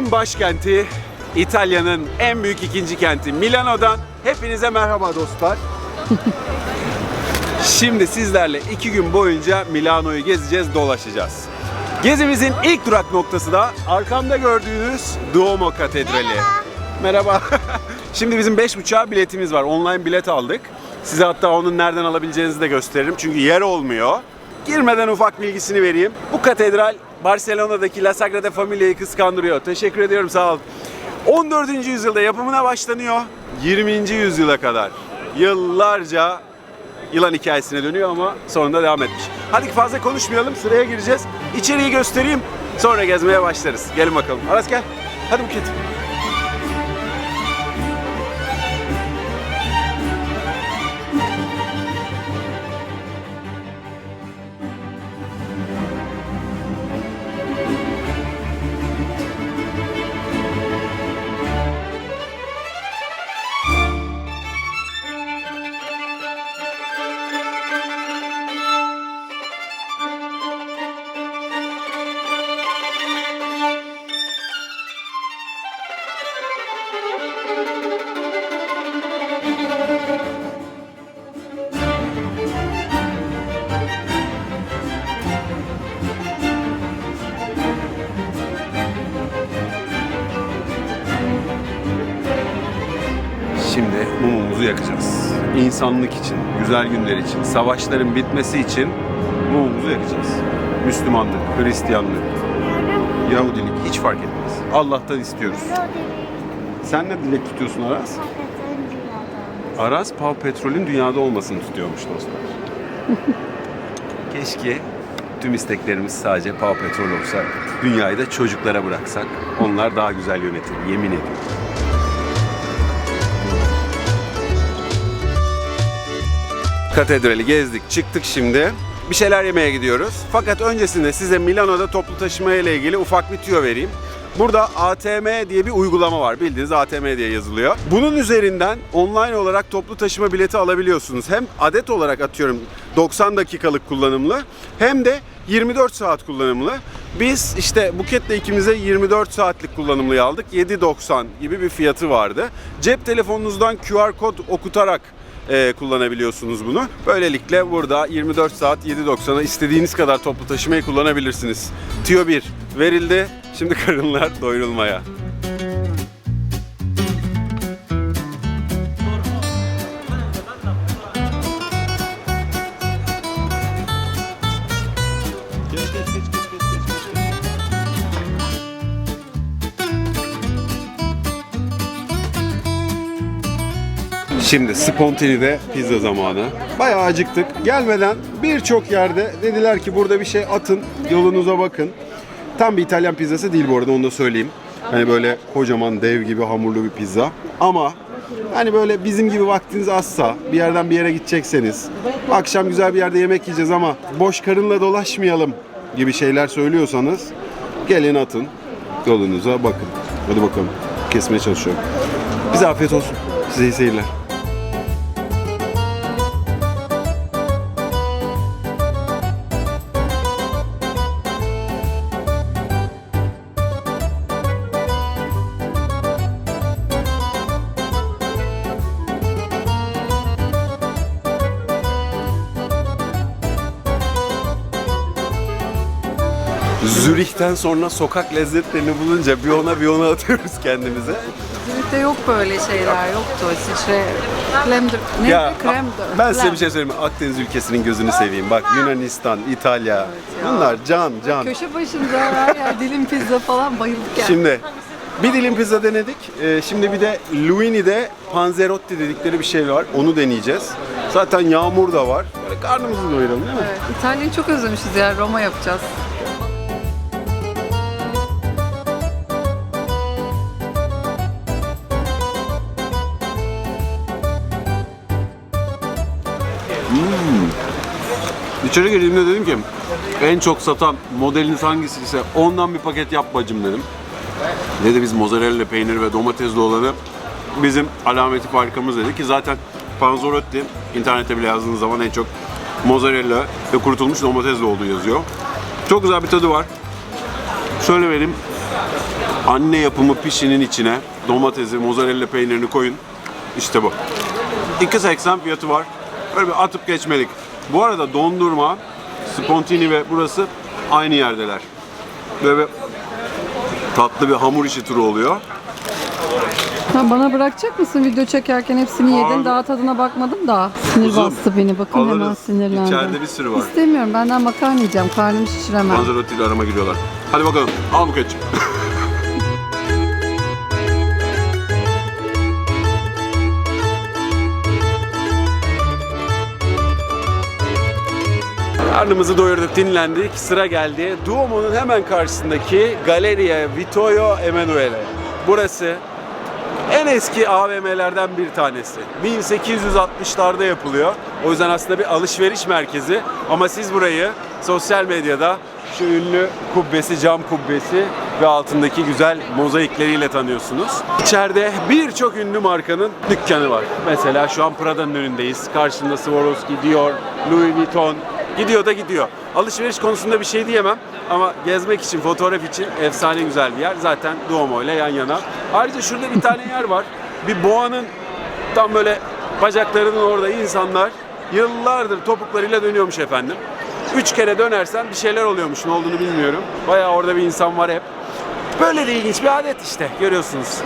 İtalya'nın başkenti, İtalya'nın en büyük ikinci kenti Milano'dan hepinize merhaba dostlar. Şimdi sizlerle iki gün boyunca Milano'yu gezeceğiz, dolaşacağız. Gezimizin ilk durak noktası da arkamda gördüğünüz Duomo Katedrali. Merhaba. Şimdi bizim 5.5'a biletimiz var. Online bilet aldık. Size hatta onun nereden alabileceğinizi de gösteririm. Çünkü yer olmuyor. Girmeden ufak bilgisini vereyim. Bu katedral Barcelona'daki La Sagrada Familia'yı kıskandırıyor. Teşekkür ediyorum sağ olun. 14. yüzyılda yapımına başlanıyor. 20. yüzyıla kadar yıllarca yılan hikayesine dönüyor ama sonunda devam etmiş. Hadi fazla konuşmayalım sıraya gireceğiz. İçeriği göstereyim sonra gezmeye başlarız. Gelin bakalım. Aras gel. Hadi Buket. İnsanlık için, güzel günler için, savaşların bitmesi için mumumuzu yakacağız. Müslümanlık, Hristiyanlık, Yahudilik hiç fark etmez. Allah'tan istiyoruz. Sen ne dilek tutuyorsun Aras? Aras Pav Petrol'ün dünyada olmasını tutuyormuş dostlar. Keşke tüm isteklerimiz sadece Pav Petrol olsa, dünyayı da çocuklara bıraksak. Onlar daha güzel yönetir, yemin ediyorum. Katedrali gezdik, çıktık şimdi. Bir şeyler yemeye gidiyoruz. Fakat öncesinde size Milano'da toplu taşıma ile ilgili ufak bir tüyo vereyim. Burada ATM diye bir uygulama var. Bildiğiniz ATM diye yazılıyor. Bunun üzerinden online olarak toplu taşıma bileti alabiliyorsunuz. Hem adet olarak atıyorum 90 dakikalık kullanımlı hem de 24 saat kullanımlı. Biz işte Buket'le ikimize 24 saatlik kullanımlıyı aldık. 7.90 gibi bir fiyatı vardı. Cep telefonunuzdan QR kod okutarak e, kullanabiliyorsunuz bunu. Böylelikle burada 24 saat 7.90'a istediğiniz kadar toplu taşımayı kullanabilirsiniz. Tiyo 1 verildi. Şimdi karınlar doyurulmaya. Şimdi Spontani'de pizza zamanı. Bayağı acıktık. Gelmeden birçok yerde dediler ki burada bir şey atın, yolunuza bakın. Tam bir İtalyan pizzası değil bu arada onu da söyleyeyim. Hani böyle kocaman dev gibi hamurlu bir pizza. Ama hani böyle bizim gibi vaktiniz azsa, bir yerden bir yere gidecekseniz, akşam güzel bir yerde yemek yiyeceğiz ama boş karınla dolaşmayalım gibi şeyler söylüyorsanız gelin atın, yolunuza bakın. Hadi bakalım. Kesmeye çalışıyorum. Bize afiyet olsun. Size iyi seyirler. Zürih'ten sonra sokak lezzetlerini bulunca bir ona bir ona atıyoruz kendimize. Zürich'te yok böyle şeyler yoktu. İsviçre kremdir. Ne Ya kremdir? ben size bir şey söyleyeyim mi? Akdeniz ülkesinin gözünü seveyim. Bak Yunanistan, İtalya. Bunlar can can. Köşe başında her yer dilim pizza falan bayıldık yani. Şimdi bir dilim pizza denedik. Ee, şimdi bir de Luini'de panzerotti dedikleri bir şey var. Onu deneyeceğiz. Zaten yağmur da var. Böyle karnımızı doyuralım değil mi? Evet, İtalya'yı çok özlemişiz ya. Roma yapacağız. İçeri girdiğimde dedim ki en çok satan modeliniz hangisi ise ondan bir paket yap bacım dedim. Dedi biz mozzarella peyniri ve domatesli olanı bizim alameti farikamız dedi ki zaten panzerotti internette bile yazdığınız zaman en çok mozzarella ve kurutulmuş domatesli olduğu yazıyor. Çok güzel bir tadı var. Şöyle vereyim. Anne yapımı pişinin içine domatesi, mozzarella peynirini koyun. İşte bu. 2.80 fiyatı var. Böyle bir atıp geçmelik. Bu arada dondurma, Spontini ve burası aynı yerdeler. Böyle tatlı bir hamur işi turu oluyor. Ha, bana bırakacak mısın video çekerken hepsini yedin Abi. daha tadına bakmadım da. Sinir Kuzum, bastı beni bakın hemen alırız. sinirlendim. İçeride bir sürü var. İstemiyorum benden makarna yiyeceğim karnımı şişiremem. Panzerotti ile arama giriyorlar. Hadi bakalım. Al bu ketçap. Karnımızı doyurduk, dinlendik. Sıra geldi. Duomo'nun hemen karşısındaki Galleria Vittorio Emanuele. Burası en eski AVM'lerden bir tanesi. 1860'larda yapılıyor. O yüzden aslında bir alışveriş merkezi. Ama siz burayı sosyal medyada şu ünlü kubbesi, cam kubbesi ve altındaki güzel mozaikleriyle tanıyorsunuz. İçeride birçok ünlü markanın dükkanı var. Mesela şu an Prada'nın önündeyiz. Karşında Swarovski, Dior, Louis Vuitton, Gidiyor da gidiyor. Alışveriş konusunda bir şey diyemem ama gezmek için, fotoğraf için efsane güzel bir yer. Zaten Duomo ile yan yana. Ayrıca şurada bir tane yer var. Bir boğanın tam böyle bacaklarının orada insanlar yıllardır topuklarıyla dönüyormuş efendim. Üç kere dönersen bir şeyler oluyormuş. Ne olduğunu bilmiyorum. Bayağı orada bir insan var hep. Böyle de ilginç bir adet işte görüyorsunuz.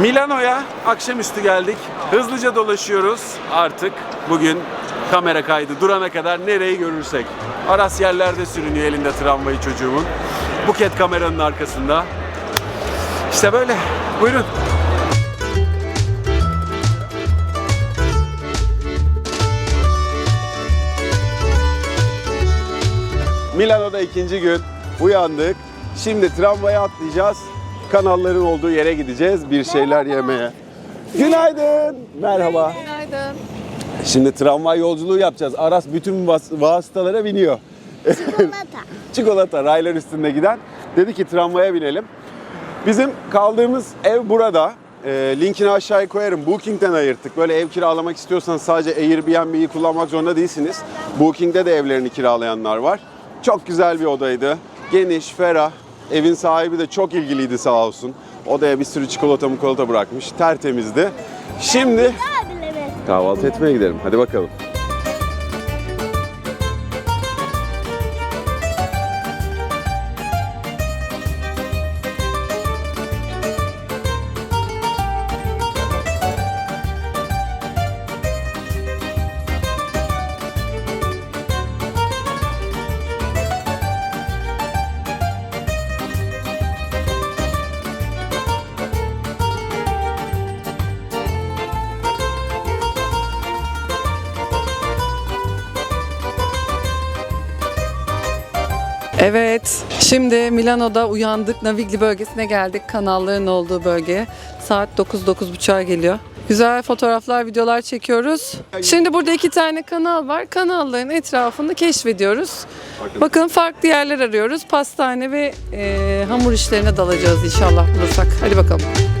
Milano'ya akşamüstü geldik. Hızlıca dolaşıyoruz artık bugün kamera kaydı durana kadar nereyi görürsek. Aras yerlerde sürünüyor elinde tramvayı çocuğumun. Buket kameranın arkasında. İşte böyle. Buyurun. Milano'da ikinci gün uyandık. Şimdi tramvaya atlayacağız. Kanalların olduğu yere gideceğiz bir şeyler yemeye. Günaydın. Merhaba. Şimdi tramvay yolculuğu yapacağız. Aras bütün vas- vasıtalara biniyor. Çikolata. Çikolata raylar üstünde giden. Dedi ki tramvaya binelim. Bizim kaldığımız ev burada. Ee, linkini aşağıya koyarım. Booking'den ayırttık. Böyle ev kiralamak istiyorsanız sadece Airbnb'yi kullanmak zorunda değilsiniz. Booking'de de evlerini kiralayanlar var. Çok güzel bir odaydı. Geniş, ferah. Evin sahibi de çok ilgiliydi sağ olsun. Odaya bir sürü çikolata mukolata bırakmış. Tertemizdi. Şimdi. Kahvaltı etmeye gidelim. Hadi bakalım. Evet, şimdi Milano'da uyandık. Navigli bölgesine geldik. Kanalların olduğu bölge. Saat 9-9.30'a geliyor. Güzel fotoğraflar, videolar çekiyoruz. Şimdi burada iki tane kanal var. Kanalların etrafını keşfediyoruz. Bakın. Farklı yerler arıyoruz. Pastane ve e, hamur işlerine dalacağız inşallah bulursak. Hadi bakalım.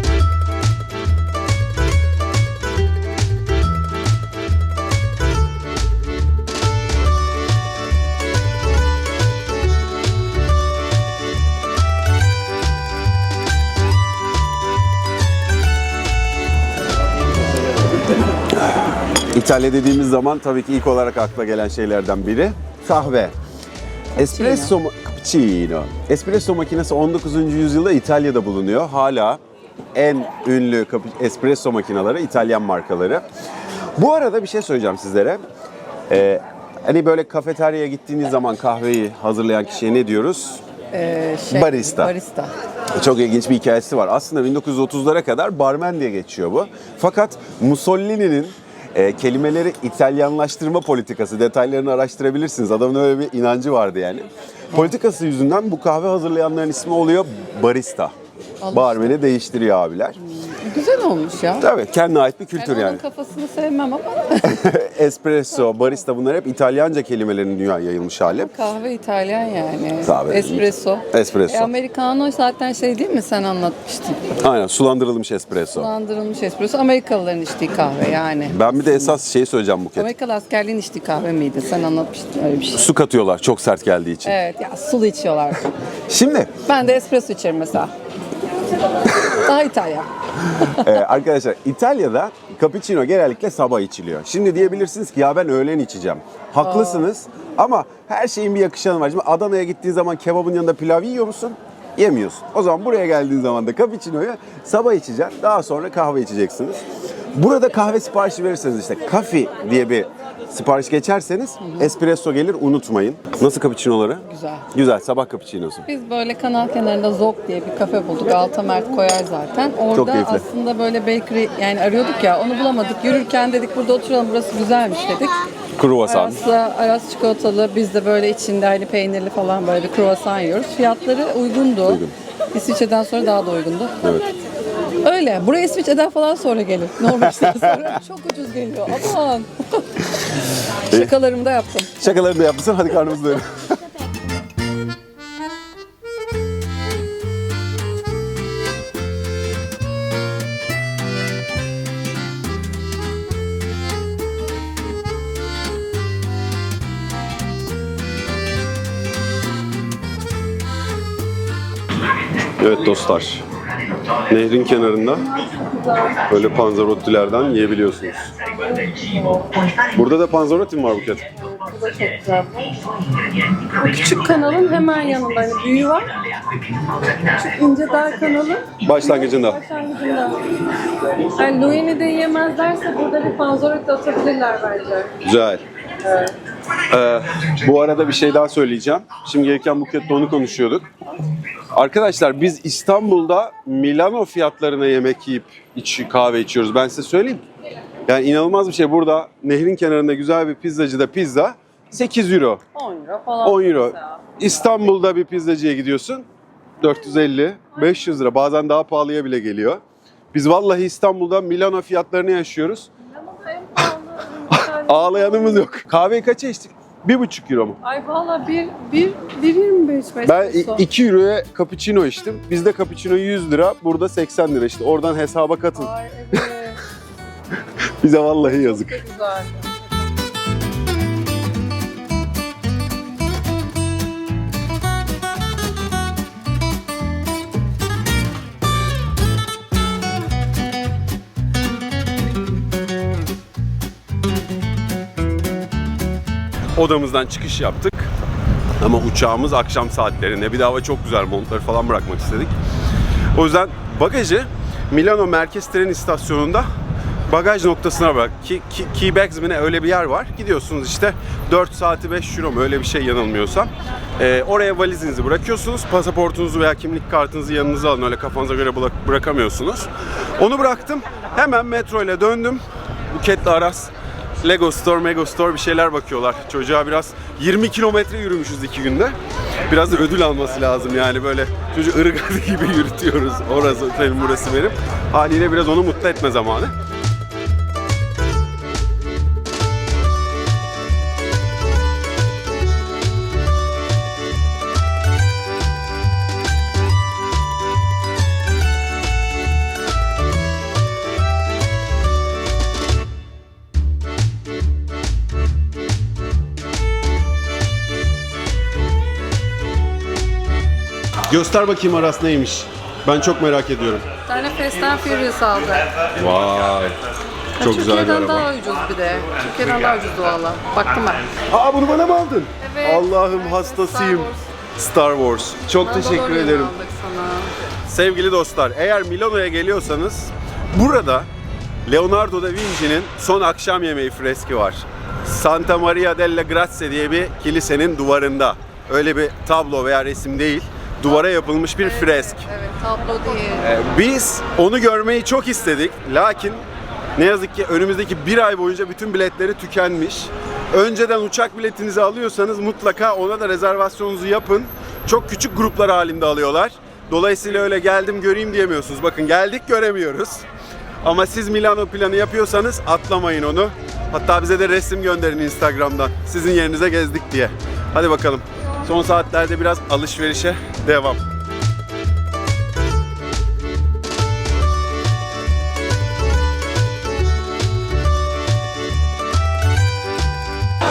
İtalya dediğimiz zaman tabii ki ilk olarak akla gelen şeylerden biri kahve. Espresso cappuccino. Espresso makinesi 19. yüzyılda İtalya'da bulunuyor. Hala en ünlü espresso makineleri İtalyan markaları. Bu arada bir şey söyleyeceğim sizlere. Ee, hani böyle kafeteryaya gittiğiniz zaman kahveyi hazırlayan kişiye ne diyoruz? E, şey, Barista. Barista. Çok ilginç bir hikayesi var. Aslında 1930'lara kadar barmen diye geçiyor bu. Fakat Mussolini'nin e, kelimeleri İtalyanlaştırma politikası, detaylarını araştırabilirsiniz. Adamın öyle bir inancı vardı yani. Politikası yüzünden bu kahve hazırlayanların ismi oluyor barista. Barmeni değiştiriyor abiler. Güzel olmuş ya. Tabii kendine ait bir kültür Ben yani. onun kafasını sevmem ama Espresso, barista bunlar hep İtalyanca kelimelerin dünya yayılmış hali. kahve İtalyan yani. Tabii. Espresso. Espresso. E, Americano zaten şey değil mi sen anlatmıştın. Aynen sulandırılmış espresso. Sulandırılmış espresso. Amerikalıların içtiği kahve yani. Ben bir de esas şeyi söyleyeceğim Buket. Amerikalı askerliğin içtiği kahve miydi? Sen anlatmıştın öyle bir şey. Su katıyorlar çok sert geldiği için. Evet ya sulu içiyorlar. Şimdi ben de espresso içerim mesela. Daha İtalya. Ee, arkadaşlar İtalya'da cappuccino genellikle sabah içiliyor. Şimdi diyebilirsiniz ki ya ben öğlen içeceğim. Haklısınız ama her şeyin bir yakışanı var. Şimdi Adana'ya gittiğin zaman kebabın yanında pilav yiyor musun? Yemiyorsun. O zaman buraya geldiğin zaman da cappuccino'yu sabah içeceksin. Daha sonra kahve içeceksiniz. Burada kahve siparişi verirseniz işte kafi diye bir sipariş geçerseniz espresso gelir unutmayın. Nasıl cappuccino'ları? Güzel. Güzel sabah cappuccino'su. Biz böyle kanal kenarında Zok diye bir kafe bulduk. Alta Mert koyar zaten. Çok Orada keyifli. aslında böyle bakery yani arıyorduk ya onu bulamadık. Yürürken dedik burada oturalım burası güzelmiş dedik. Kruvasan. Aras'la Aras çikolatalı biz de böyle içinde hani peynirli falan böyle bir kruvasan yiyoruz. Fiyatları uygundu. Uygun. İsviçre'den sonra daha da uygundu. Evet. Öyle. Buraya İsviçre'den falan sonra gelir. Norveç'ten sonra çok ucuz geliyor. Aman. Şakalarımı da yaptım. Şakalarını da yapmışsın hadi karnımızı doyuralım. Evet dostlar. Nehrin kenarında böyle panzerottilerden yiyebiliyorsunuz. Burada da panzerotti mi var Buket? Küçük kanalın hemen yanında hani büyüğü var. Küçük ince dar kanalı Başlangıcında. başlangıcında. Yani Louis'ni de yiyemezlerse burada bir panzerot atabilirler bence. Güzel. Ee, bu arada bir şey daha söyleyeceğim. Şimdi gelirken Buket'le onu konuşuyorduk. Arkadaşlar biz İstanbul'da Milano fiyatlarına yemek yiyip iç, kahve içiyoruz. Ben size söyleyeyim. Yani inanılmaz bir şey. Burada nehrin kenarında güzel bir pizzacıda pizza 8 euro, 10 euro falan. 10 euro. mesela. İstanbul'da bir pizzacıya gidiyorsun 450, 500 lira. Bazen daha pahalıya bile geliyor. Biz vallahi İstanbul'da Milano fiyatlarını yaşıyoruz. Ağlayanımız yok. Kahveyi kaça içtik? 1,5 euro mu? Ay valla bir, bir, bir 25 Ben espresso. 2 euroya cappuccino içtim. Bizde cappuccino 100 lira, burada 80 lira işte. Oradan hesaba katın. Ay evet. Bize vallahi yazık. Çok güzel. Odamızdan çıkış yaptık. Ama uçağımız akşam saatlerinde. Bir de hava çok güzel. Montları falan bırakmak istedik. O yüzden bagajı Milano Merkez Tren İstasyonu'nda bagaj noktasına bırak. Ki, ki, key bags mi ne öyle bir yer var. Gidiyorsunuz işte 4 saati 5 euro mu öyle bir şey yanılmıyorsam. Ee, oraya valizinizi bırakıyorsunuz. Pasaportunuzu veya kimlik kartınızı yanınıza alın. Öyle kafanıza göre bırak- bırakamıyorsunuz. Onu bıraktım. Hemen metro ile döndüm. Buket'le Aras Lego Store, Mego Store bir şeyler bakıyorlar. Çocuğa biraz 20 kilometre yürümüşüz iki günde. Biraz da ödül alması lazım yani böyle çocuğu ırgat gibi yürütüyoruz. Orası benim, burası benim. Haliyle biraz onu mutlu etme zamanı. Göster bakayım Aras neymiş. Ben çok merak ediyorum. Bir tane Fast and Furious aldı. Vay. Çok güzel bir Türkiye'den araba. daha ucuz bir de. Türkiye'den daha ucuz valla. Baktım ben. Aa bunu bana mı aldın? Evet. Allah'ım hastasıyım. Star Wars. Çok teşekkür Mandalorian ederim. aldık sana. Sevgili dostlar, eğer Milano'ya geliyorsanız burada Leonardo da Vinci'nin son akşam yemeği freski var. Santa Maria della Grazia diye bir kilisenin duvarında. Öyle bir tablo veya resim değil. Duvara yapılmış bir fresk. Evet tablo değil. Ee, Biz onu görmeyi çok istedik. Lakin ne yazık ki önümüzdeki bir ay boyunca bütün biletleri tükenmiş. Önceden uçak biletinizi alıyorsanız mutlaka ona da rezervasyonunuzu yapın. Çok küçük gruplar halinde alıyorlar. Dolayısıyla öyle geldim göreyim diyemiyorsunuz. Bakın geldik göremiyoruz. Ama siz Milano planı yapıyorsanız atlamayın onu. Hatta bize de resim gönderin Instagram'dan. Sizin yerinize gezdik diye. Hadi bakalım. Son saatlerde biraz alışverişe devam.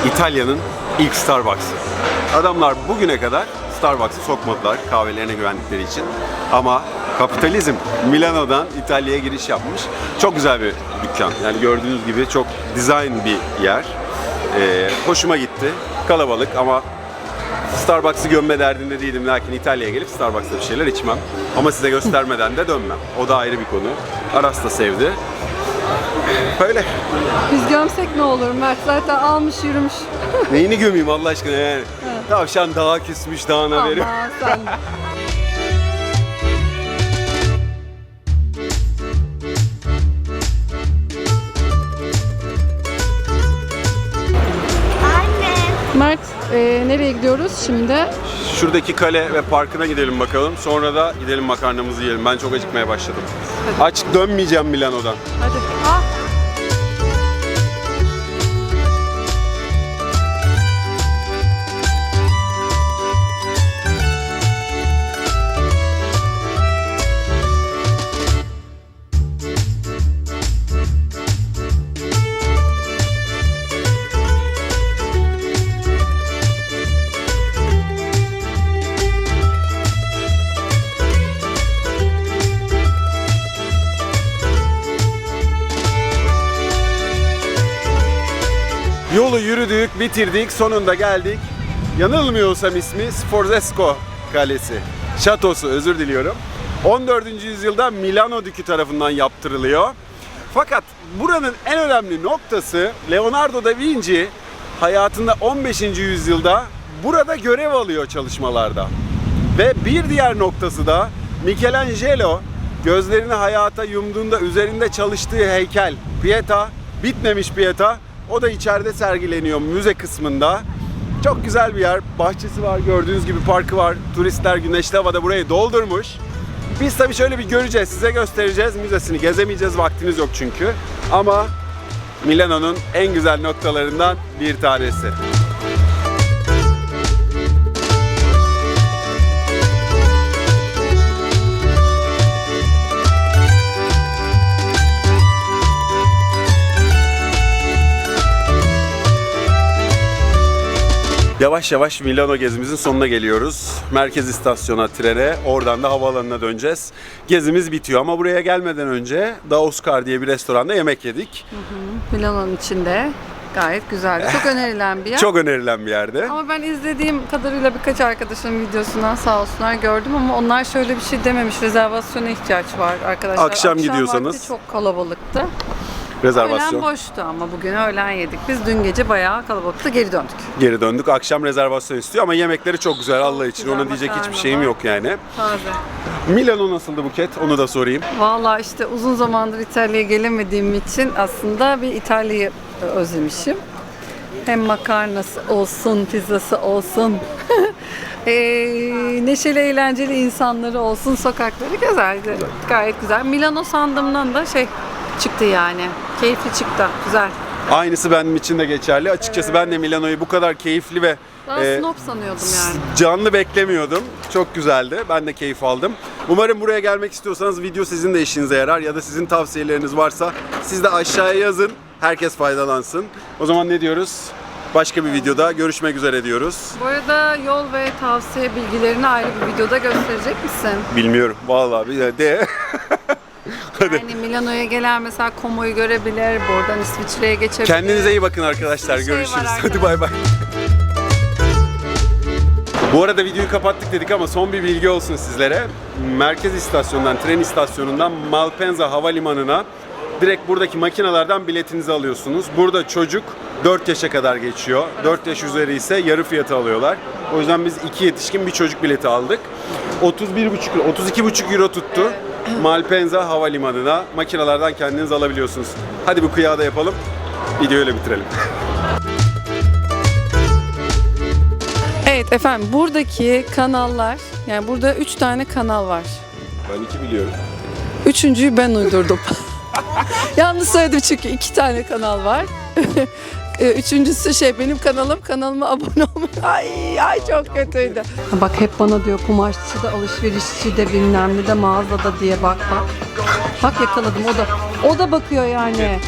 İtalya'nın ilk Starbucks'ı. Adamlar bugüne kadar Starbucks'ı sokmadılar kahvelerine güvendikleri için. Ama Kapitalizm Milano'dan İtalya'ya giriş yapmış. Çok güzel bir dükkan. Yani gördüğünüz gibi çok design bir yer. Ee, hoşuma gitti. Kalabalık ama Starbucks'ı gömme derdinde değilim. Lakin İtalya'ya gelip Starbucks'ta bir şeyler içmem. Ama size göstermeden de dönmem. O da ayrı bir konu. Aras da sevdi. Böyle. Biz gömsek ne olur Mert zaten almış yürümüş. Neyini gömeyim Allah aşkına yani. Tavşan dağa küsmüş dağına verir. Aman sen. nereye gidiyoruz şimdi? Şuradaki kale ve parkına gidelim bakalım. Sonra da gidelim makarnamızı yiyelim. Ben çok acıkmaya başladım. Aç dönmeyeceğim Milano'dan. Hadi. Ah. Yürüdük, bitirdik, sonunda geldik. Yanılmıyorsam ismi Sforzesco Kalesi. Şatosu, özür diliyorum. 14. yüzyılda Milano Dükü tarafından yaptırılıyor. Fakat buranın en önemli noktası Leonardo da Vinci hayatında 15. yüzyılda burada görev alıyor çalışmalarda. Ve bir diğer noktası da Michelangelo gözlerini hayata yumduğunda üzerinde çalıştığı heykel Pieta, bitmemiş Pieta. O da içeride sergileniyor müze kısmında. Çok güzel bir yer. Bahçesi var, gördüğünüz gibi parkı var. Turistler güneşli havada burayı doldurmuş. Biz tabii şöyle bir göreceğiz, size göstereceğiz. Müzesini gezemeyeceğiz, vaktiniz yok çünkü. Ama Milano'nun en güzel noktalarından bir tanesi. Yavaş yavaş Milano gezimizin sonuna geliyoruz. Merkez istasyona, trene, oradan da havaalanına döneceğiz. Gezimiz bitiyor ama buraya gelmeden önce Da Oscar diye bir restoranda yemek yedik. Milano'nun içinde. Gayet güzel. Çok önerilen bir yer. Çok önerilen bir yerde. Ama ben izlediğim kadarıyla birkaç arkadaşımın videosundan sağ olsunlar gördüm ama onlar şöyle bir şey dememiş. Rezervasyona ihtiyaç var arkadaşlar. Akşam gidiyorsanız. vakti çok kalabalıktı. Rezervasyon. Öğlen boştu ama bugün öğlen yedik. Biz dün gece bayağı kalabalıktı geri döndük. Geri döndük. Akşam rezervasyon istiyor ama yemekleri çok güzel Allah için. güzel Ona diyecek makarna hiçbir şeyim var. yok yani. Taze. Milano nasıldı Buket? Onu da sorayım. Valla işte uzun zamandır İtalya'ya gelemediğim için aslında bir İtalya'yı özlemişim. Hem makarnası olsun, pizzası olsun, eee, neşeli eğlenceli insanları olsun, sokakları güzeldi. Gayet güzel. Milano sandığımdan da şey çıktı yani. Keyifli çıktı. Güzel. Aynısı benim için de geçerli. Açıkçası ben de Milano'yu bu kadar keyifli ve Ben e, snob sanıyordum yani. Canlı beklemiyordum. Çok güzeldi. Ben de keyif aldım. Umarım buraya gelmek istiyorsanız video sizin de işinize yarar ya da sizin tavsiyeleriniz varsa siz de aşağıya yazın. Herkes faydalansın. O zaman ne diyoruz? Başka bir videoda görüşmek üzere diyoruz. Bu arada yol ve tavsiye bilgilerini ayrı bir videoda gösterecek misin? Bilmiyorum. Vallahi bir de- de. Yani Milano'ya gelen mesela Como'yu görebilir, buradan İsviçre'ye geçebilir. Kendinize iyi bakın arkadaşlar. Şey Görüşürüz. Hadi arkadaşlar. bay bay. Bu arada videoyu kapattık dedik ama son bir bilgi olsun sizlere. Merkez istasyonundan, tren istasyonundan Malpensa Havalimanı'na direkt buradaki makinalardan biletinizi alıyorsunuz. Burada çocuk 4 yaşa kadar geçiyor. 4 yaş üzeri ise yarı fiyatı alıyorlar. O yüzden biz iki yetişkin bir çocuk bileti aldık. 31,5 euro, 32,5 euro tuttu. Malpensa Havalimanı'na makinalardan kendiniz alabiliyorsunuz. Hadi bu kıyağı da yapalım. Videoyu öyle bitirelim. Evet efendim buradaki kanallar yani burada üç tane kanal var. Ben iki biliyorum. Üçüncüyü ben uydurdum. Yanlış söyledim çünkü iki tane kanal var. Ee, Üçüncüsü şey benim kanalım kanalıma abone olmayı. Ay ay çok kötüydü. Bak hep bana diyor kumaşçı da alışverişçi de bilmem ne de mağazada diye bak bak. Bak yakaladım o da. O da bakıyor yani.